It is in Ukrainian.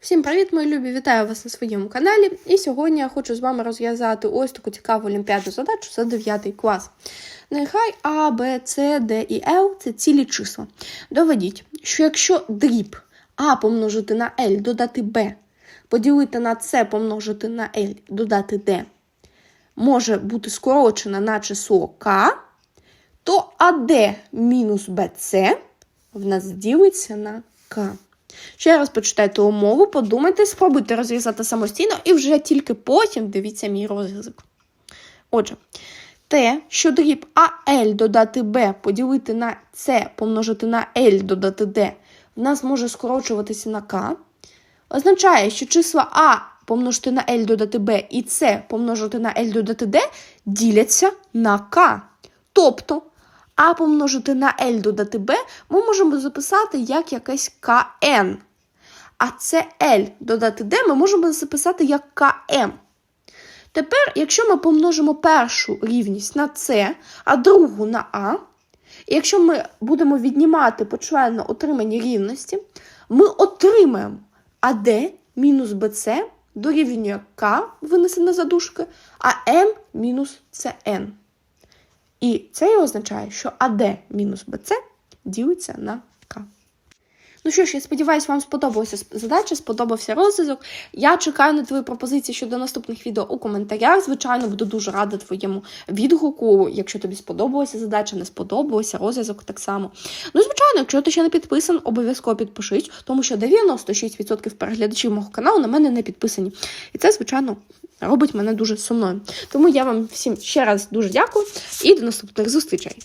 Всім привіт, мої любі! Вітаю вас на своєму каналі. І сьогодні я хочу з вами розв'язати ось таку цікаву олімпіадну задачу за 9 клас. Нехай А, Б, С, Д і Л це цілі числа. Доведіть, що якщо дріб А помножити на L додати Б, поділити на С помножити на L додати Д, може бути скорочена на число К, то АД мінус БЦ в нас ділиться на К. Ще раз почитайте умову, подумайте, спробуйте розв'язати самостійно і вже тільки потім дивіться мій розв'язок. Отже, те, що дріб АЛ додати Б поділити на С помножити на L додати D, в нас може скорочуватися на К, означає, що числа А помножити на L додати Б і С помножити на L додати D діляться на К. Тобто а помножити на L додати B ми можемо записати як якесь КН. А це L додати D ми можемо записати як КМ. Тепер, якщо ми помножимо першу рівність на С, а другу на А, і якщо ми будемо віднімати почленно отримані рівності, ми отримаємо АД мінус БЦ дорівнює К, винесена за дужки, а М мінус СН. І це і означає, що АД мінус БЦ ділиться на К. Ну що ж, я сподіваюся, вам сподобалася задача, сподобався розв'язок. Я чекаю на твої пропозиції щодо наступних відео у коментарях. Звичайно, буду дуже рада твоєму відгуку, якщо тобі сподобалася задача, не сподобалася, розв'язок так само. Ну, звичайно, якщо ти ще не підписан, обов'язково підпишись, тому що 96% переглядачів мого каналу на мене не підписані. І це, звичайно, робить мене дуже сумною. Тому я вам всім ще раз дуже дякую і до наступних зустрічей.